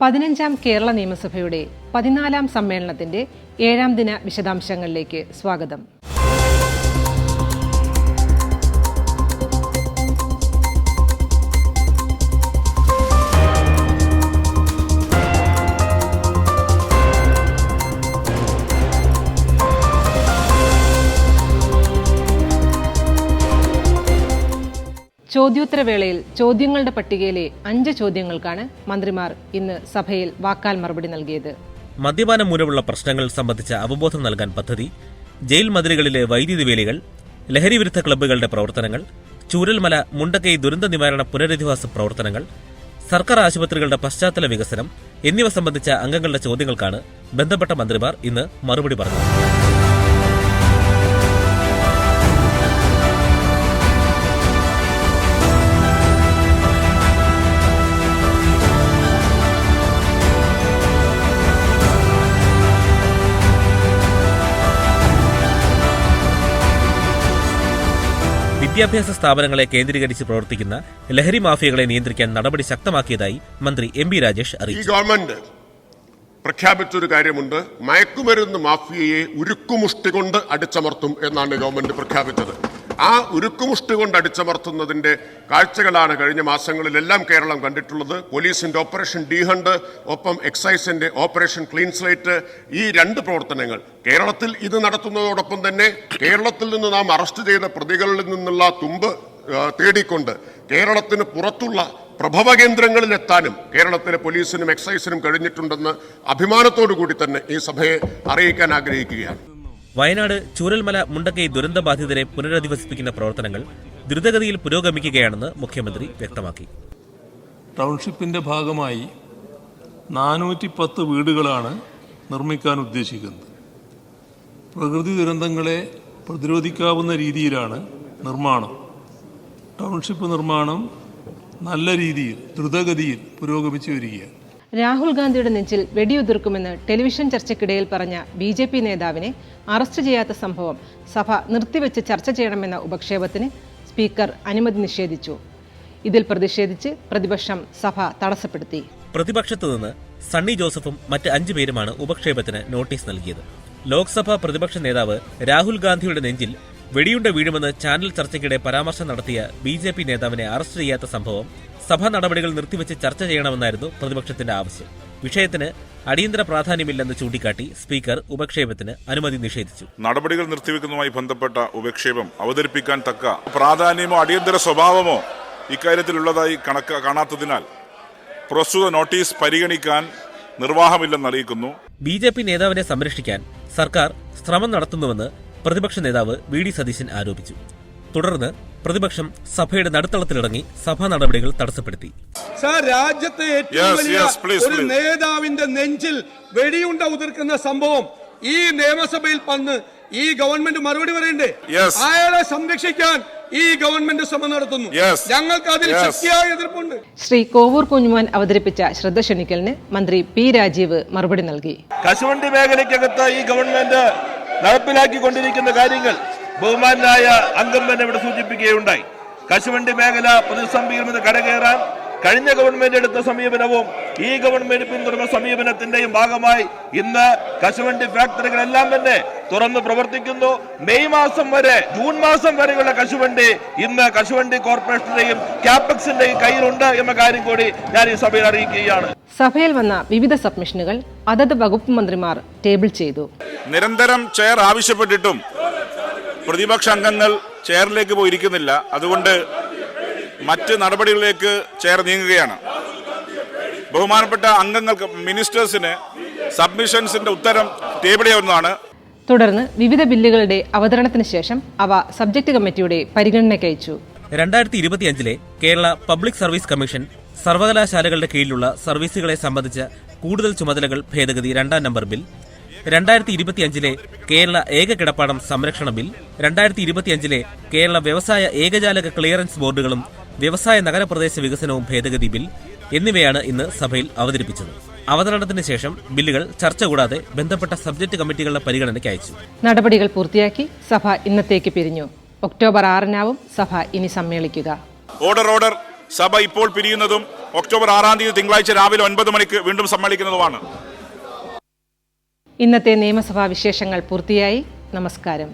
പതിനഞ്ചാം കേരള നിയമസഭയുടെ പതിനാലാം സമ്മേളനത്തിന്റെ ഏഴാം ദിന വിശദാംശങ്ങളിലേക്ക് സ്വാഗതം. ചോദ്യോത്തരവേളയിൽ ചോദ്യങ്ങളുടെ പട്ടികയിലെ അഞ്ച് ചോദ്യങ്ങൾക്കാണ് മന്ത്രിമാർ ഇന്ന് സഭയിൽ വാക്കാൽ മറുപടി നൽകിയത്. മദ്യപാനം മൂലമുള്ള പ്രശ്നങ്ങൾ സംബന്ധിച്ച അവബോധം നൽകാൻ പദ്ധതി ജയിൽ മതിലുകളിലെ വൈദ്യുതി വേലികൾ ലഹരിവിരുദ്ധ ക്ലബ്ബുകളുടെ പ്രവർത്തനങ്ങൾ ചൂരൽമല മുണ്ടക്കൈ ദുരന്ത നിവാരണ പുനരധിവാസ പ്രവർത്തനങ്ങൾ സർക്കാർ ആശുപത്രികളുടെ പശ്ചാത്തല വികസനം എന്നിവ സംബന്ധിച്ച അംഗങ്ങളുടെ ചോദ്യങ്ങൾക്കാണ് ബന്ധപ്പെട്ട മന്ത്രിമാർ ഇന്ന് മറുപടി പറഞ്ഞത്. വിദ്യാഭ്യാസ സ്ഥാപനങ്ങളെ കേന്ദ്രീകരിച്ച് പ്രവർത്തിക്കുന്ന ലഹരി മാഫിയകളെ നിയന്ത്രിക്കാൻ നടപടി ശക്തമാക്കിയതായി മന്ത്രി എം ബി രാജേഷ് ഈ അറിയിച്ചു. ഗവൺമെന്റ് പ്രഖ്യാപിച്ചൊരു കാര്യമുണ്ട്. മയക്കുമരുന്ന് മാഫിയയെ ഉരുക്കുമുഷ്ടി കൊണ്ട് അടിച്ചമർത്തും എന്നാണ് ഗവൺമെന്റ് പ്രഖ്യാപിച്ചത്. ആ ഉരുക്കുമുഷ്ടി കൊണ്ട് അടിച്ചമർത്തുന്നതിന്റെ കാഴ്ചകളാണ് കഴിഞ്ഞ മാസങ്ങളിലെല്ലാം കേരളം കണ്ടിട്ടുള്ളത്. പോലീസിന്റെ ഓപ്പറേഷൻ ഡി ഹണ്ട് ഒപ്പം എക്സൈസിന്റെ ഓപ്പറേഷൻ ക്ലീൻ സ്ലേറ്റ് ഈ രണ്ട് പ്രവർത്തനങ്ങൾ. കേരളത്തിൽ ഇത് നടത്തുന്നതോടൊപ്പം തന്നെ കേരളത്തിൽ നിന്ന് നാം അറസ്റ്റ് ചെയ്ത പ്രതികളിൽ നിന്നുള്ള തുമ്പ് തേടിക്കൊണ്ട് കേരളത്തിന് പുറത്തുള്ള പ്രഭവ കേന്ദ്രങ്ങളിലെത്താനും കേരളത്തിലെ പോലീസിനും എക്സൈസിനും കഴിഞ്ഞിട്ടുണ്ടെന്ന് അഭിമാനത്തോടു കൂടി തന്നെ ഈ സഭയെ അറിയിക്കാൻ ആഗ്രഹിക്കുകയാണ്. വയനാട് ചൂരൽമല മുണ്ടക്കൈ ദുരന്തബാധിതരെ പുനരധിവസിപ്പിക്കുന്ന പ്രവർത്തനങ്ങൾ ദ്രുതഗതിയിൽ പുരോഗമിക്കുകയാണെന്ന് മുഖ്യമന്ത്രി വ്യക്തമാക്കി. ടൗൺഷിപ്പിന്റെ ഭാഗമായി നാനൂറ്റി പത്ത് വീടുകളാണ് നിർമ്മിക്കാൻ ഉദ്ദേശിക്കുന്നത്. പ്രകൃതി ദുരന്തങ്ങളെ പ്രതിരോധിക്കാവുന്ന രീതിയിലാണ് നിർമ്മാണം. ടൗൺഷിപ്പ് നിർമ്മാണം നല്ല രീതിയിൽ ദ്രുതഗതിയിൽ പുരോഗമിച്ചു വരികയാണ്. രാഹുൽ ഗാന്ധിയുടെ നെഞ്ചിൽ വെടിയുതിർക്കുമെന്ന് ടെലിവിഷൻ ചർച്ചയ്ക്കിടയിൽ പറഞ്ഞ ബി ജെ പി നേതാവിനെ അറസ്റ്റ് ചെയ്യാത്ത സംഭവം സഭ നിർത്തിവെച്ച് ചർച്ച ചെയ്യണമെന്ന ഉപക്ഷേപത്തിന് സ്പീക്കർ അനുമതി നിഷേധിച്ചു. ഇതിൽ പ്രതിഷേധിച്ച് പ്രതിപക്ഷം സഭ തടസ്സപ്പെടുത്തി. പ്രതിപക്ഷത്തു നിന്ന് സണ്ണി ജോസഫും മറ്റ് അഞ്ചു പേരുമാണ് ഉപക്ഷേപത്തിന് നോട്ടീസ് നൽകിയത്. ലോക്സഭാ പ്രതിപക്ഷ നേതാവ് രാഹുൽ ഗാന്ധിയുടെ നെഞ്ചിൽ വെടിയുണ്ട വീഴുമെന്ന് ചാനൽ ചർച്ചയ്ക്കിടെ പരാമർശം നടത്തിയ ബി ജെ പി നേതാവിനെ അറസ്റ്റ് ചെയ്യാത്ത സംഭവം സഭാ നടപടികൾ നിർത്തിവെച്ച് ചർച്ച ചെയ്യണമെന്നായിരുന്നു പ്രതിപക്ഷത്തിന്റെ ആവശ്യം. വിഷയത്തിന് അടിയന്തര പ്രാധാന്യമില്ലെന്ന് ചൂണ്ടിക്കാട്ടി സ്പീക്കർ ഉപക്ഷേപത്തിന് അനുമതി നിഷേധിച്ചു. നടപടികൾ നിർത്തിവെക്കുന്നതുമായി ബന്ധപ്പെട്ട ഉപക്ഷേപം അവതരിപ്പിക്കാൻ തക്ക പ്രാധാന്യമോ അടിയന്തര സ്വഭാവമോ ഇക്കാര്യത്തിലുള്ളതായി കണക്ക് കാണാത്തതിനാൽ പ്രസ്തുത നോട്ടീസ് പരിഗണിക്കാൻ നിർവാഹമില്ലെന്ന് അറിയിക്കുന്നു. ബി ജെ പി നേതാവിനെ സംരക്ഷിക്കാൻ സർക്കാർ ശ്രമം നടത്തുന്നുവെന്ന് പ്രതിപക്ഷ നേതാവ് വി ഡി സതീശൻ ആരോപിച്ചു. തുടർന്ന് പ്രതിപക്ഷം സഭയുടെ നടുത്തളത്തിലിറങ്ങി സഭാ നടപടികൾ തടസ്സപ്പെടുത്തി. സാർ രാജ്യത്തെ ഏറ്റവും വലിയ ഒരു നേതാവിന്റെ നെഞ്ചിൽ വെടിയുണ്ട ഉതിർക്കുന്ന സംഭവം ഈ നിയമസഭയിൽ വന്ന് ഈ ഗവൺമെന്റ് മറുപടി പറയണ്ടേ? Yes. അയാളെ സംരക്ഷിക്കാൻ ഈ ഗവൺമെന്റ് ശ്രമം നടത്തുന്നു. Yes. ഞങ്ങൾക്ക് അതിൽ ശക്തിയായ എതിർപ്പുണ്ട്. ശ്രീ കോവൂർ കുഞ്ഞുമോൻ അവതരിപ്പിച്ച ശ്രദ്ധ ക്ഷണിക്കലിന് മന്ത്രി പി രാജീവ് മറുപടി നൽകി. കശുവണ്ടി മേഖലയ്ക്കകത്ത് ഈ ഗവൺമെന്റ് നടപ്പിലാക്കിക്കൊണ്ടിരിക്കുന്ന കാര്യങ്ങൾ ബഹുമാനായ അംഗം തന്നെ ഇവിടെ സൂചിപ്പിക്കുകയുണ്ടായി. കശുവണ്ടി മേഖല പ്രതിസന്ധിയിൽ നിന്ന് കരകയറാൻ കഴിഞ്ഞ ഗവൺമെന്റ് എടുത്ത സമീപനവും ഈ ഗവൺമെന്റ് പിന്തുടർന്ന സമീപനത്തിന്റെയും ഭാഗമായി ഇന്ന് കശുവണ്ടി ഫാക്ടറികളെല്ലാം തന്നെ തുറന്ന് പ്രവർത്തിക്കുന്നു. മെയ് മാസം വരെ ജൂൺ മാസം വരെയുള്ള കശുവണ്ടി ഇന്ന് കശുവണ്ടി കോർപ്പറേഷന്റെയും ക്യാപെക്സിന്റെയും കയ്യിലുണ്ട് എന്ന കാര്യം കൂടി ഞാൻ ഈ സഭയിൽ അറിയിക്കുകയാണ്. സഭയിൽ വന്ന വിവിധ സബ്മിഷനുകൾ അതത് വകുപ്പ് മന്ത്രിമാർ ടേബിൾ ചെയ്തു. നിരന്തരം ചെയർ ആവശ്യപ്പെട്ടിട്ടും പ്രതിപക്ഷ അംഗങ്ങൾ ചെയറിലേക്ക് പോയിരിക്കുന്നില്ല. അതുകൊണ്ട് മറ്റ് നടപടികളിലേക്ക് ചേർ നീങ്ങുകയാണ്. ബഹുമാനപ്പെട്ട അംഗങ്ങൾക്ക് മിനിസ്റ്റേഴ്സിന് സബ്മിഷൻസിന്റെ ഉത്തരം ടേബിൾ ചെയ്യാവുന്നതാണ് തുടർന്ന് വിവിധ ബില്ലുകളുടെ അവതരണത്തിന് ശേഷം അവ സബ്ജക്ട് കമ്മിറ്റിയുടെ പരിഗണനയ്ക്ക് അയച്ചു. രണ്ടായിരത്തി ഇരുപത്തിയഞ്ചിലെ കേരള പബ്ലിക് സർവീസ് കമ്മീഷൻ സർവകലാശാലകളുടെ കീഴിലുള്ള സർവീസുകളെ സംബന്ധിച്ച കൂടുതൽ ചുമതലകൾ ഭേദഗതി രണ്ടാം നമ്പർ ബിൽ രണ്ടായിരത്തി ഇരുപത്തിയഞ്ചിലെ കേരള ഏക കിടപ്പാടം സംരക്ഷണ ബിൽ രണ്ടായിരത്തി ഇരുപത്തിയഞ്ചിലെ കേരള വ്യവസായ ഏകജാലക ക്ലിയറൻസ് ബോർഡുകളും വ്യവസായ നഗരപ്രദേശ വികസനവും ഭേദഗതി ബിൽ എന്നിവയാണ് ഇന്ന് സഭയിൽ അവതരിപ്പിച്ചത്. അവതരണത്തിന് ശേഷം ബില്ലുകൾ ചർച്ച കൂടാതെ ബന്ധപ്പെട്ട സബ്ജക്ട് കമ്മിറ്റികളുടെ പരിഗണനയ്ക്ക് അയച്ചു. നടപടികൾ പൂർത്തിയാക്കി സഭ ഇന്നത്തേക്ക് പിരിഞ്ഞു. ഒക്ടോബർ ആറിനാവും സഭ ഇനി സമ്മേളിക്കുക. ഓർഡർ ഓർഡർ സഭ ഇപ്പോൾ പിരിയുന്നതും ഒക്ടോബർ ആറാം തീയതി തിങ്കളാഴ്ച രാവിലെ ഒൻപത് മണിക്ക് വീണ്ടും സമ്മേളിക്കുന്നതുമാണ്. ഇന്നത്തെ നിയമസഭാ വിശേഷങ്ങൾ പൂർത്തിയായി. നമസ്കാരം.